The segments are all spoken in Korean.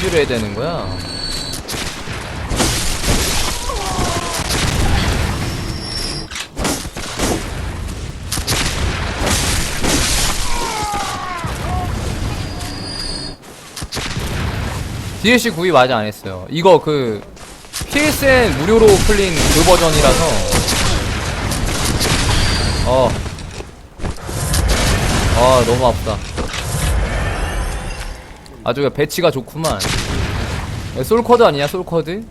데미지를 해야 되는 거야 DLC 구입 아직 안 했어요. 이거 그 PSN 무료로 풀린 그 버전이라서 어. 아, 너무 아프다. 아주 배치가 좋구만. 야, 솔커드 아니야, 솔커드?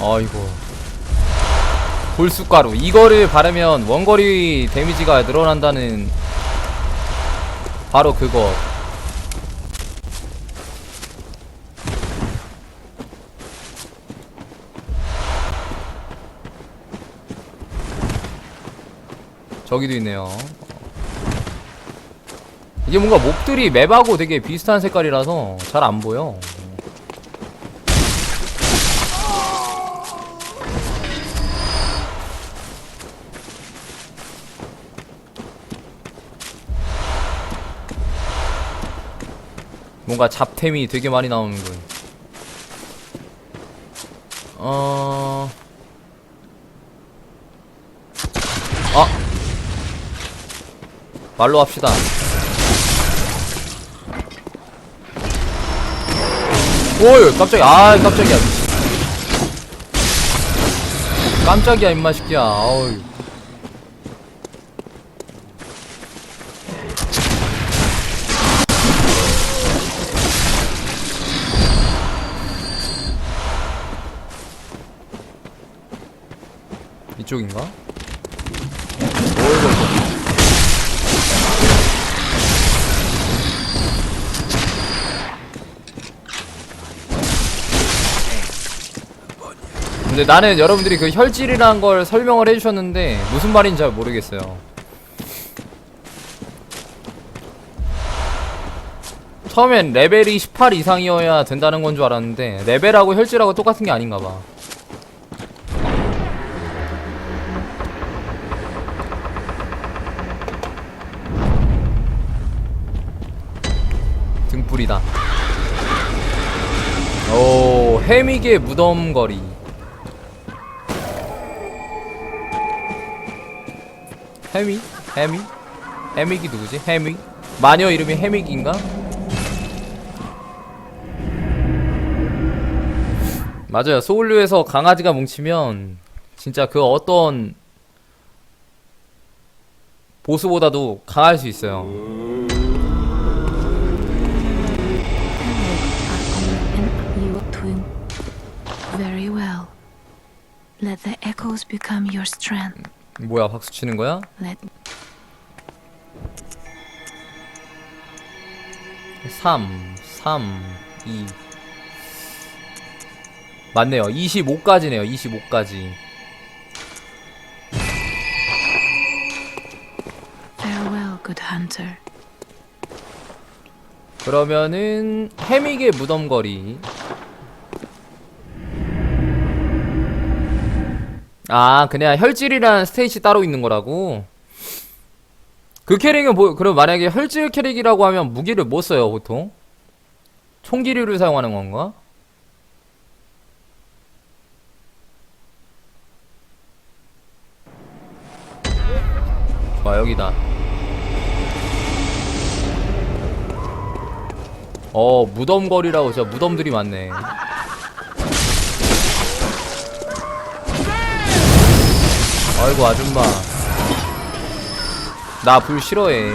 아이고. 볼쑥가루. 이거를 바르면 원거리 데미지가 늘어난다는 바로 그거. 저기도 있네요. 이게 뭔가 몹들이 맵하고 되게 비슷한 색깔이라서 잘 안 보여. 뭔가 잡템이 되게 많이 나오는군. 어... 말로 합시다. 오이 깜짝이야. 아 깜짝이야. 깜짝이야 임마 새끼야. 아우. 이쪽인가? 어이구 근데 나는 여러분들이 그 혈질이란 걸 설명을 해주셨는데 무슨 말인지 잘 모르겠어요. 처음엔 레벨이 18 이상이어야 된다는 건 줄 알았는데 레벨하고 혈질하고 똑같은 게 아닌가 봐. 등불이다. 오, 해미계 무덤거리. 해미? 해미? 해미기 누구지? 해미? 마녀 이름이 해미기인가? 맞아요. 소울류에서 강아지가 뭉치면 진짜 그 어떤 보스보다도 강할 수 있어요. 뭐야, 박수 치는 거야? Let 3, 3, 2. 맞네요. 25까지네요. 25까지. farewell, good hunter. 그러면은 해미계 무덤거리. 아, 그냥 혈질이란 스테이지 따로 있는 거라고. 그 캐릭은 뭐 그럼 만약에 혈질 캐릭이라고 하면 무기를 뭐 써요, 보통? 총기류를 사용하는 건가? 좋아, 여기다. 어 무덤거리라고 진짜 무덤들이 많네 아이고 아줌마. 나 불 싫어해.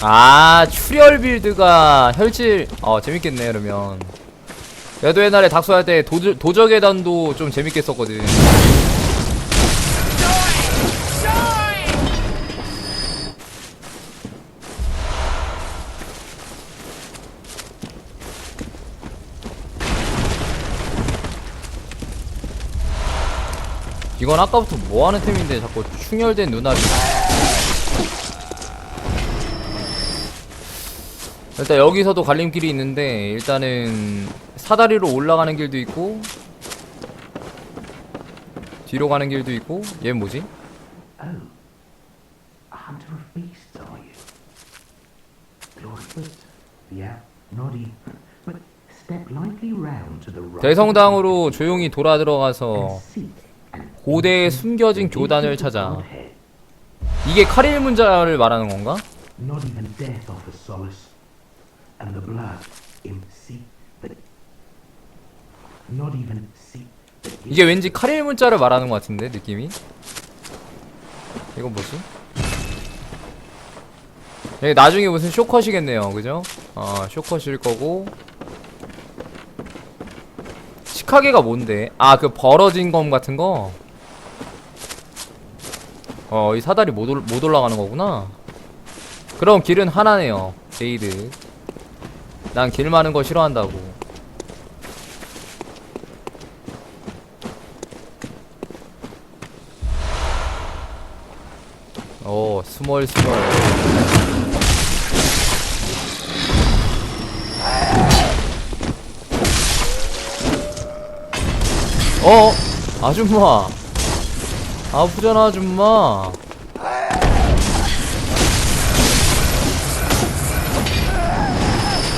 아 출혈 빌드가 혈질 어 재밌겠네 그러면. 그래도 옛날에 닥소 할 때 도적의 단도 좀 재밌게 썼거든 이건 아까부터 뭐하는 템인데 자꾸 충혈된 눈알이 일단 여기서도 갈림길이 있는데 일단은 사다리로 올라가는 길도 있고 뒤로 가는 길도 있고 얘 뭐지? Oh. 대성당으로 조용히 돌아 들어가서 고대에 enter 숨겨진 교단을 찾아. 이게 카릴 문자를 말하는 건가? Not even death offers solace, and the blood in see that. Not even see. that 이게 왠지 카릴 문자를 말하는 것 같은데 느낌이 이건 뭐지? 예, 나중에 무슨 쇼컷이겠네요 그죠? 아 쇼컷일 거고 시카게가 뭔데? 아 그 벌어진 검 같은 거? 어 이 사다리 못, 올, 못 올라가는 거구나. 그럼 길은 하나네요 제이드. 난 길 많은 거 싫어한다고. 오 스몰 스몰. 어? 아줌마 아프잖아 아줌마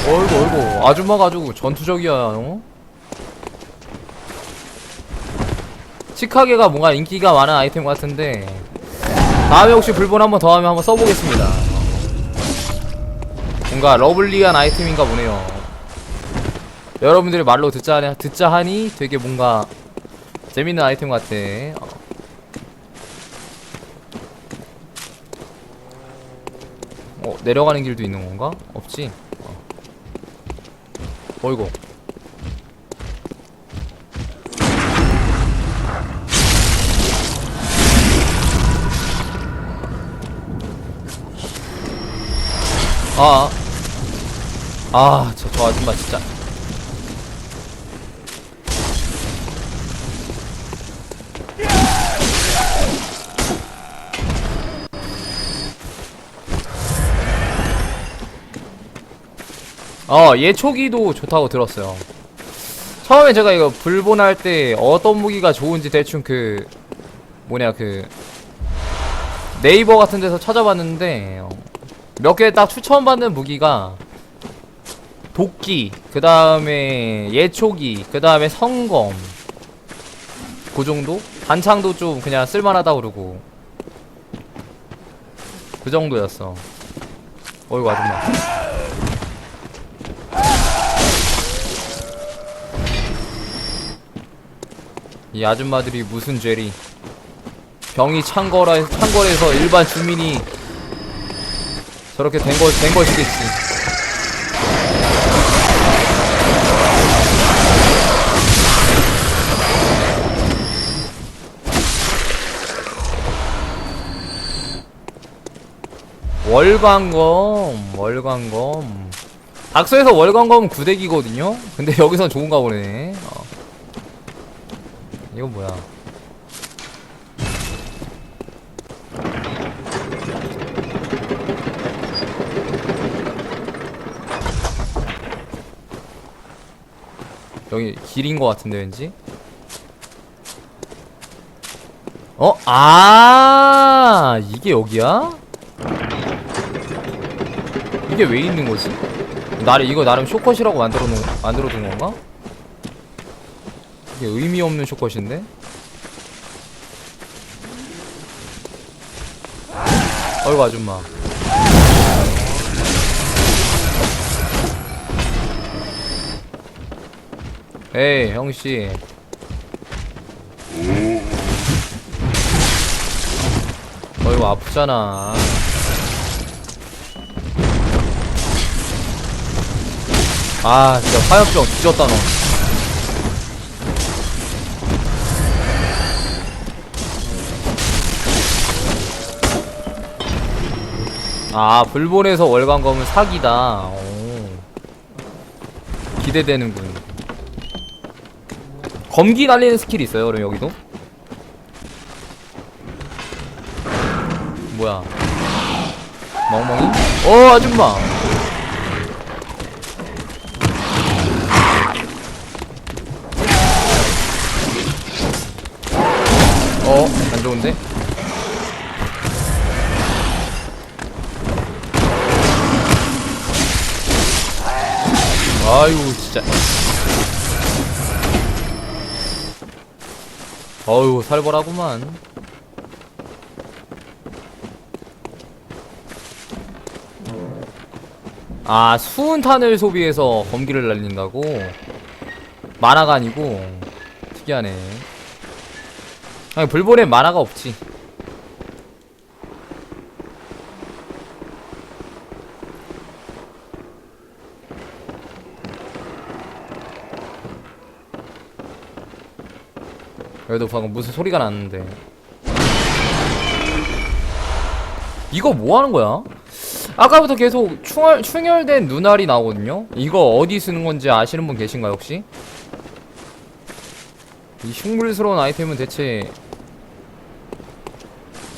어이구 어이구 아줌마 가지고 전투적이야 어? 치카게가 뭔가 인기가 많은 아이템 같은데 다음에 혹시 불본 한번 더 하면 한번 써보겠습니다. 뭔가 러블리한 아이템인가 보네요. 여러분들이 말로 듣자, 듣자 하니 되게 뭔가 재밌는 아이템 같아. 어. 어, 내려가는 길도 있는 건가? 없지? 어. 어이구. 아, 아, 저, 저 아줌마 진짜. 어, 얘 초기도 좋다고 들었어요. 처음에 제가 이거 불본할 때 어떤 무기가 좋은지 대충 그, 뭐냐, 그, 네이버 같은 데서 찾아봤는데, 어, 몇개 딱 추천받는 무기가 도끼, 그 다음에 예초기, 그 다음에 성검 그 정도? 단창도 좀 그냥 쓸만하다 그러고 그 정도였어 어이구 아줌마 이 아줌마들이 무슨 죄리 병이 찬 거라서 일반 주민이 저렇게 된 거, 된 것이겠지. 월광검, 월광검. 닥서에서 월광검은 구대기거든요? 근데 여기선 좋은가 보네. 어. 이건 뭐야. 여기 길인 것 같은데 왠지 어? 아 이게 여기야? 이게 왜 있는 거지? 나를 이거 나름 쇼컷이라고 만들어 놓 만들어 둔 건가? 이게 의미 없는 쇼컷인데? 어이구 아줌마. 에이 형씨. 어이구 아프잖아. 아 진짜 화염병 뒤졌다 너 아 불본에서 월광검은 사기다 오. 기대되는군 검기 날리는 스킬이 있어요 그럼 여기도? 뭐야 멍멍이? 어 아줌마 어? 안 좋은데? 아유 진짜. 어유 살벌하구만. 아 수은탄을 소비해서 검기를 날린다고? 만화가 아니고 특이하네. 아니 불본엔 만화가 없지 그래도 방금 무슨 소리가 났는데 이거 뭐 하는 거야? 아까부터 계속 충혈, 충혈된 눈알이 나오거든요? 이거 어디 쓰는 건지 아시는 분 계신가요, 혹시? 이 흉물스러운 아이템은 대체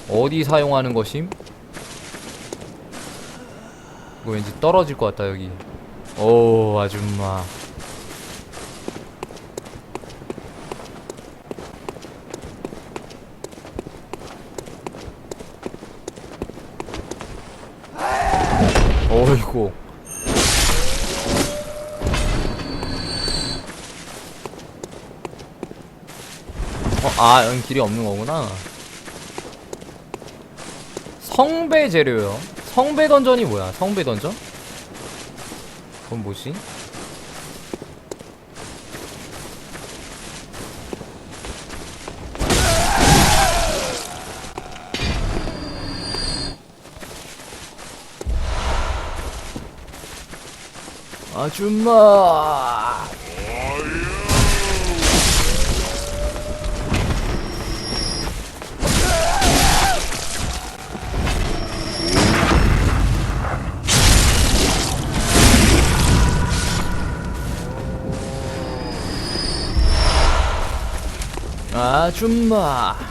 어디 사용하는 것임? 이거 왠지 떨어질 것 같다, 여기. 오, 아줌마. 어이구. 어, 아, 여기 길이 없는 거구나. 성배 재료요. 성배 던전이 뭐야? 성배 던전? 그건 뭐지? 아줌마. 아줌마.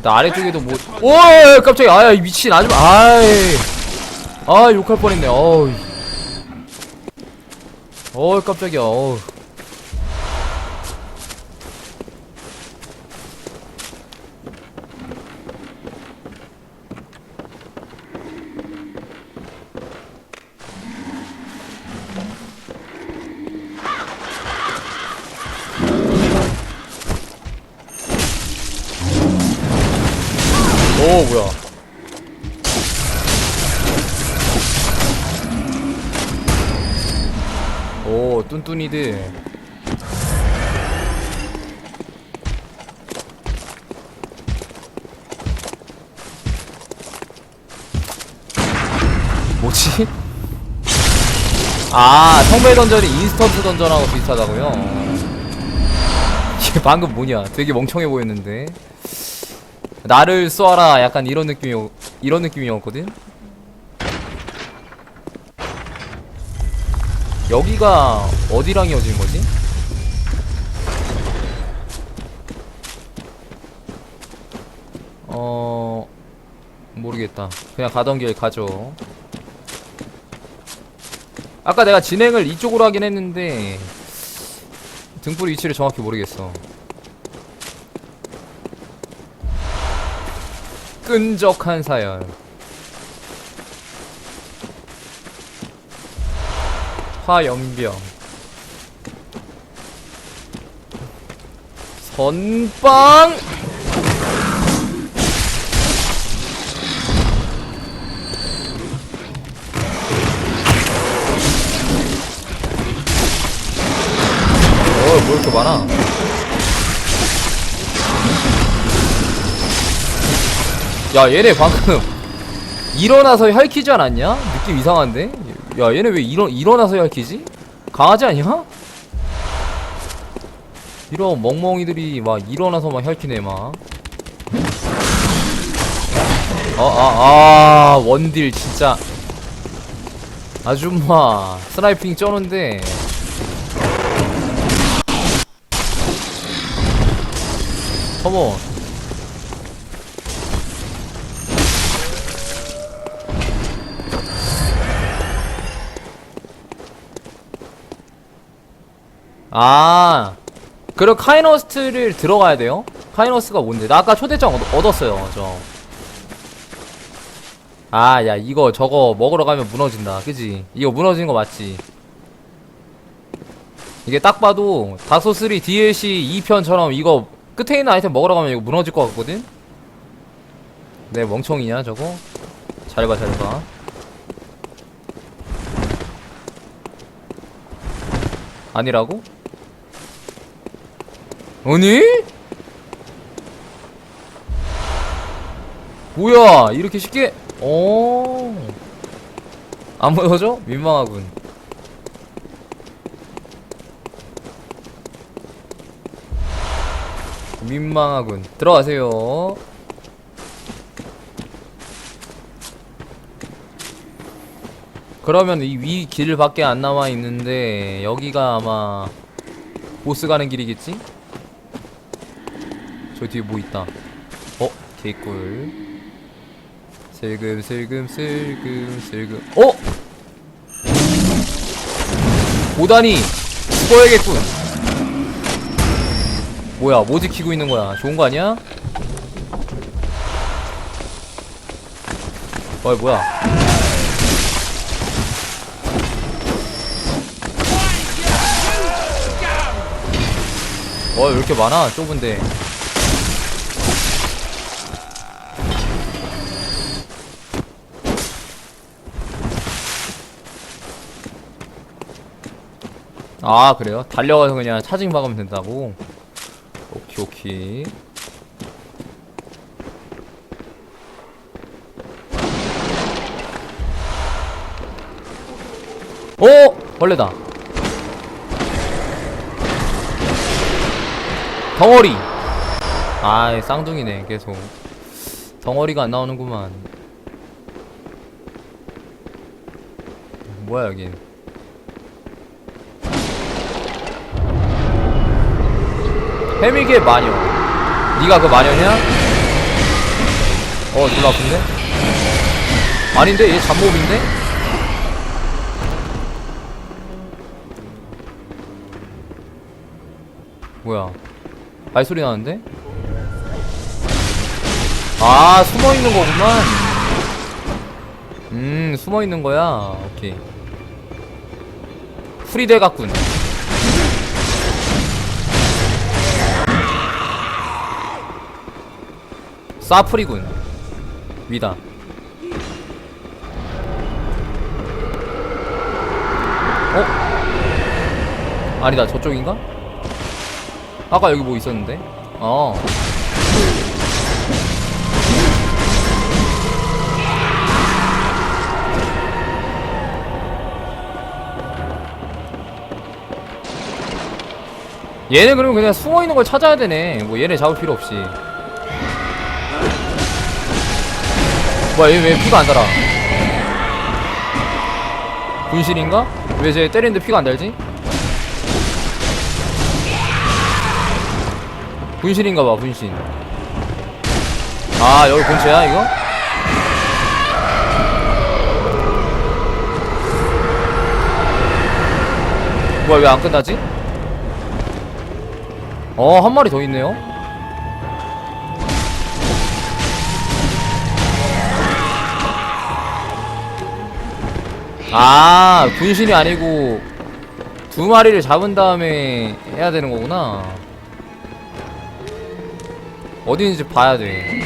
일단 아래쪽에도 뭐, 오, 깜짝이야. 아야, 이 미친 아줌마. 아이. 아, 욕할 뻔했네. 어우. 어우, 깜짝이야. 어우. 오, 뭐야. 오, 뚠뚠이들. 뭐지? 아, 성배 던전이 인스턴트 던전하고 비슷하다고요? 이게 방금 뭐냐? 되게 멍청해 보였는데. 나를 쏘아라 약간 이런 느낌이 이런 느낌이었거든. 여기가 어디랑 이어진 거지? 어 모르겠다. 그냥 가던 길 가죠. 아까 내가 진행을 이쪽으로 하긴 했는데 등불 위치를 정확히 모르겠어. 끈적한 사연. 화염병. 선빵! 어, 뭐 이렇게 많아? 야 얘네 방금 일어나서 혈키지 않았냐? 느낌 이상한데? 야 얘네 왜 일어, 일어나서 혈키지? 강하지 않냐? 이런 멍멍이들이 막 일어나서 막 혈키네 막 아, 아, 아, 원딜 진짜 아줌마 스나이핑 쩌는데 컴온 아 그럼 카이너스트를 들어가야 돼요? 카이너스가 뭔데? 나 아까 초대장 얻, 얻었어요 저 아, 야, 이거 저거 먹으러 가면 무너진다. 그지? 이거 무너지는 거 맞지? 이게 딱 봐도 다소3 DLC 2편처럼 이거 끝에 있는 아이템 먹으러 가면 이거 무너질 것 같거든? 내 멍청이냐, 저거? 잘 봐, 잘 봐. 아니라고? 아니? 뭐야, 이렇게 쉽게, 오. 안 보여져? 민망하군. 민망하군. 들어가세요. 그러면 이 위 길밖에 안 남아 있는데 여기가 아마 보스 가는 길이겠지? 저 뒤에 뭐 있다. 어, 개꿀. 슬금 슬금 슬금 슬금. 어? 보다니 죽어야겠군. 뭐야, 뭐 지키고 있는 거야? 좋은 거 아니야? 어이 뭐야? 어, 왜 이렇게 많아? 좁은데. 아, 그래요? 달려가서 그냥 차징 박으면 된다고? 오케이, 오케이. 오! 벌레다. 덩어리. 아이, 쌍둥이네, 계속. 덩어리가 안 나오는구만. 뭐야, 여긴. 해미계 마녀. 네가 그 마녀냐? 어, 졸라 아픈데? 아닌데? 얘 잡몹인데? 뭐야? 발소리 나는데? 아, 숨어 있는 거구만. 음, 숨어 있는 거야. 오케이. 프리데 같군. 사프리군. 위다. 어? 아니다, 저쪽인가? 아까 여기 뭐 있었는데? 어. 얘는 그러면 그냥 숨어 있는 걸 찾아야 되네. 뭐 얘네 잡을 필요 없이. 뭐야, 얘 왜 피가 안 달아? 분실인가? 왜 쟤 때리는데 피가 안 달지? 분신인가 봐, 분신. 아, 여기 본체야, 이거? 뭐야, 왜 안 끝나지? 어, 한 마리 더 있네요? 아, 분신이 아니고 두 마리를 잡은 다음에 해야 되는 거구나. 어디 있는지 봐야 돼.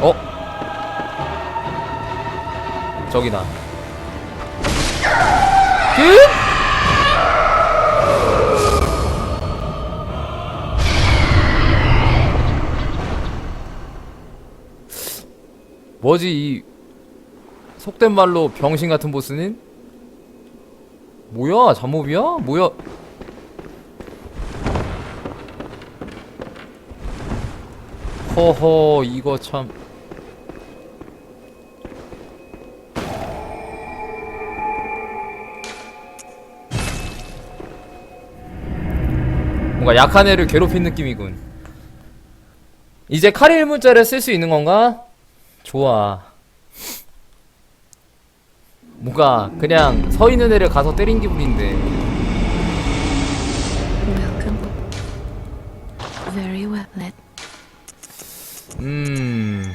어? 저기다. 끝? 뭐지 이 속된 말로 병신 같은 보스는? 뭐야 잠몹이야? 뭐야 허허 이거 참 뭔가 약한 애를 괴롭힌 느낌이군 이제 칼 1문자를 쓸 수 있는 건가? 좋아 뭔가 그냥 서 있는 애를 가서 때린 기분인데 음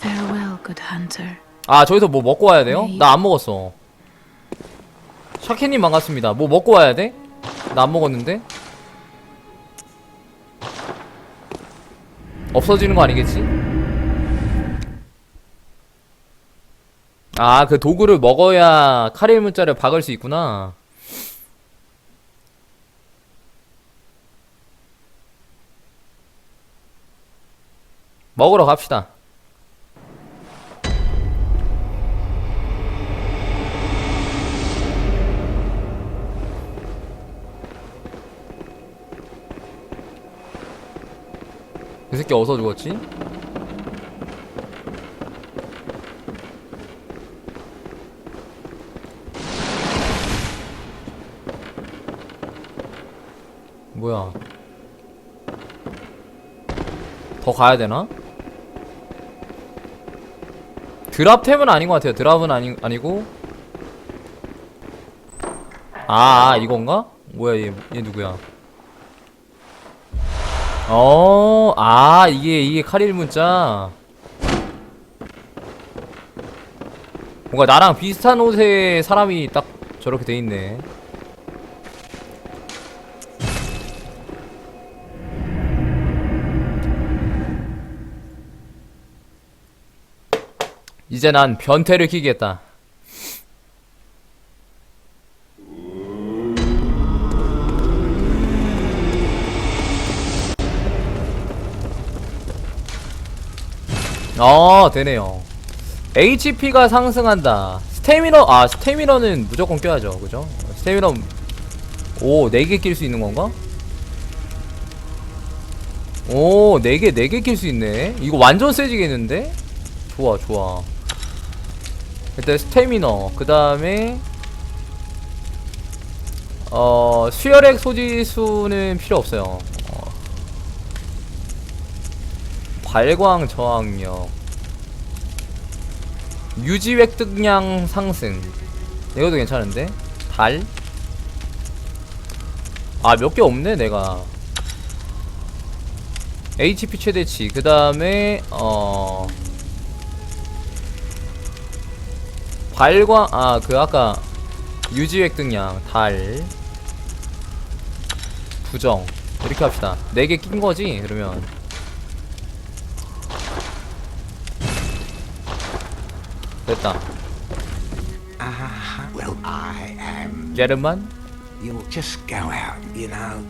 farewell, good hunter. 아 저기서 뭐 먹고 와야 돼요? 네. 나안 먹었어 샤케님 반갑습니다 뭐 먹고 와야 돼? 나 안 먹었는데? 없어지는 거 아니겠지? 아 그 도구를 먹어야 카릴 문자를 박을 수 있구나 먹으러 갑시다 새끼 어디서 죽었지? 뭐야 더 가야 되나? 드랍템은 아닌 것 같아요 드랍은 아니, 아니고 아, 아 이건가? 뭐야 얘, 얘 누구야 어, 아, 이게, 이게 카릴 문자. 뭔가 나랑 비슷한 옷의 사람이 딱 저렇게 돼 있네. 이제 난 변태를 키겠다. 어 되네요. HP가 상승한다. 스태미너 아 스태미너는 무조건 껴야죠. 그죠? 스태미너 오 4개 낄 수 있는 건가? 오 4개 4개 낄 수 있네. 이거 완전 세지겠는데? 좋아 좋아. 일단 스태미너. 그 다음에 어 수혈액 소지수는 필요 없어요 어. 발광 저항력 유지 획득량 상승. 이것도 괜찮은데? 달? 아 몇 개 없네 내가. HP 최대치. 그 다음에 어 발광 아 그 아까 유지 획득량 달. 부정. 이렇게 합시다. 4개 낀 거지 그러면 됐다. Ah, well, I am. 게르만? You'll just go out, you know.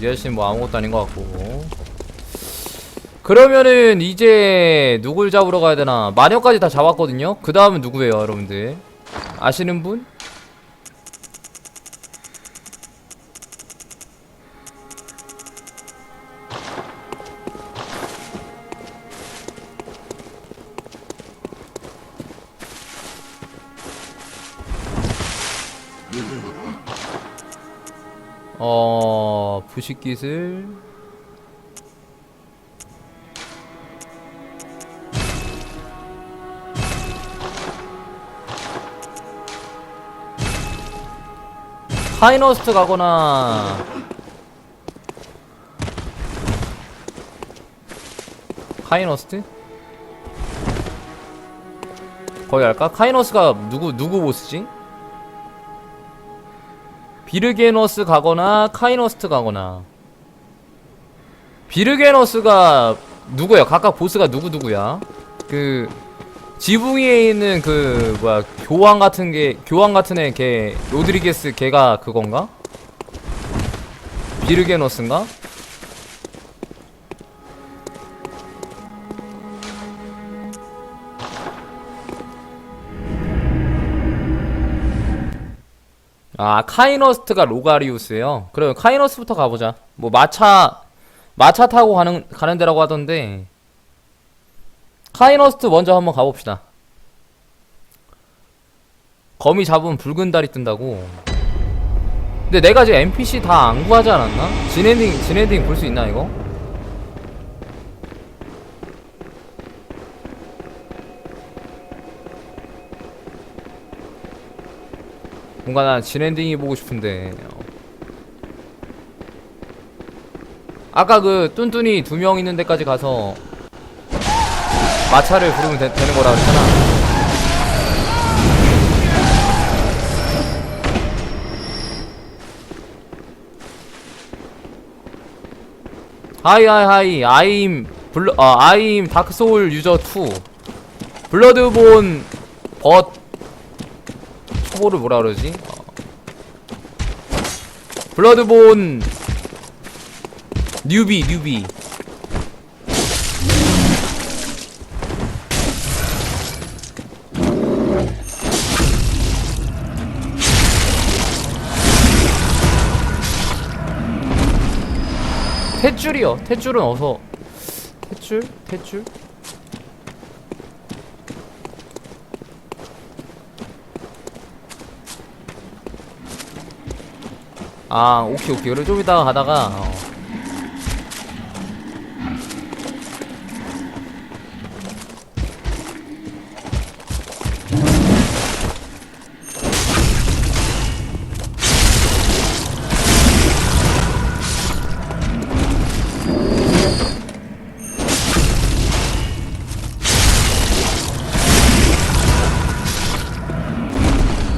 이 아저씨는 뭐 아무것도 아닌 것 같고. 그러면은 이제 누굴 잡으러 가야 되나? 마녀까지 다 잡았거든요? 그 다음은 누구예요 여러분들? 아시는 분? 어 부식기술 파이너스트 가거나 카이너스트? 거기 할까? 카이너스가 누구 누구 보스지? 비르게너스 가거나 카이너스트 가거나 비르게너스가 누구야? 각각 보스가 누구 누구야? 그 지붕 위에 있는 그 뭐야 교황 같은 게 교황 같은 애 걔 로드리게스 걔가 그건가? 비르게너스인가? 아 카이너스트가 로가리우스예요. 그럼 카이너스부터 가보자. 뭐 마차 마차 타고 가는 가는 데라고 하던데 카이너스트 먼저 한번 가봅시다. 거미 잡으면 붉은 달이 뜬다고. 근데 내가 지금 NPC 다 안 구하지 않았나? 진엔딩 진엔딩 볼 수 있나 이거? 뭔가 난 진엔딩이 보고 싶은데. 어. 아까 그 뚠뚠이 두 명 있는 데까지 가서 마차를 부르면 되, 되는 거라 그랬잖아. 하이 하이 하이. 아임 블러 아 아임 다크 소울 유저 2 블러드본 벗 초보를 뭐라 그러지? 어. 블러드본 뉴비 뉴비 탯줄이요 탯줄은 어서 탯줄? 탯줄? 아 오케이 오케이 그럼 좀 이따가 가다가 어.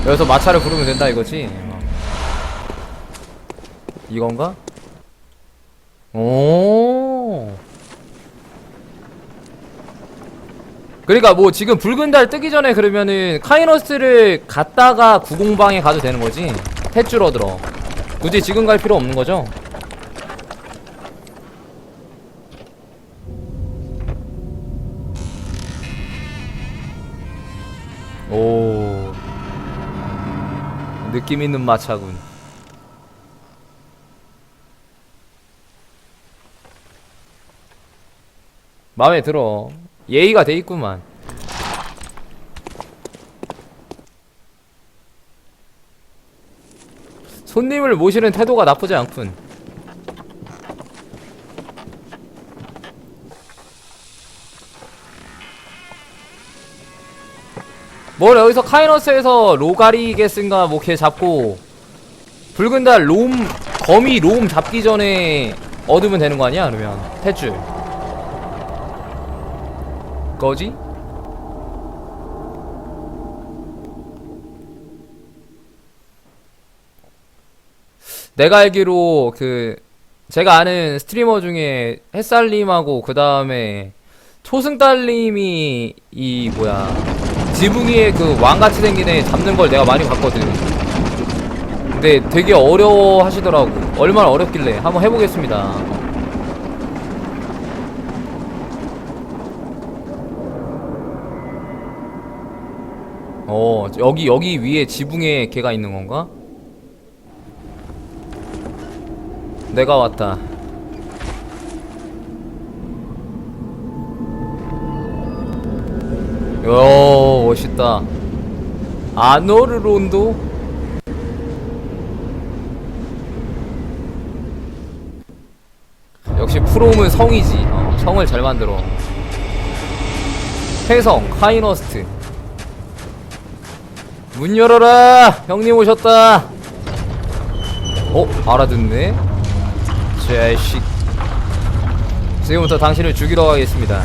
여기서 마차를 부르면 된다 이거지 어. 이건가? 오. 그러니까 뭐 지금 붉은 달 뜨기 전에 그러면은 카이너스를 갔다가 구공방에 가도 되는 거지? 탯줄 얻으러 굳이 지금 갈 필요 없는 거죠? 오. 느낌 있는 마차군 마음에 들어. 예의가 돼 있구만. 손님을 모시는 태도가 나쁘지 않군. 뭘 여기서 카이너스에서 로가리게스인가 뭐 걔 잡고 붉은 달 롬 거미 롬 잡기 전에 얻으면 되는 거 아니야 그러면? 탯줄 거지? 내가 알기로 그 제가 아는 스트리머 중에 햇살님하고 그 다음에 초승달님이 이 뭐야 지붕 위에 그 왕같이 생긴 애 잡는 걸 내가 많이 봤거든. 근데 되게 어려워 하시더라고. 얼마나 어렵길래 한번 해보겠습니다. 어 여기 여기 위에 지붕에 걔가 있는 건가? 내가 왔다. 요 멋있다. 아노르론도 역시 프롬은 성이지. 어, 성을 잘 만들어. 회성 카이너스트. 문 열어라! 형님 오셨다! 어? 알아듣네? 자식. 지금부터 당신을 죽이러 가겠습니다.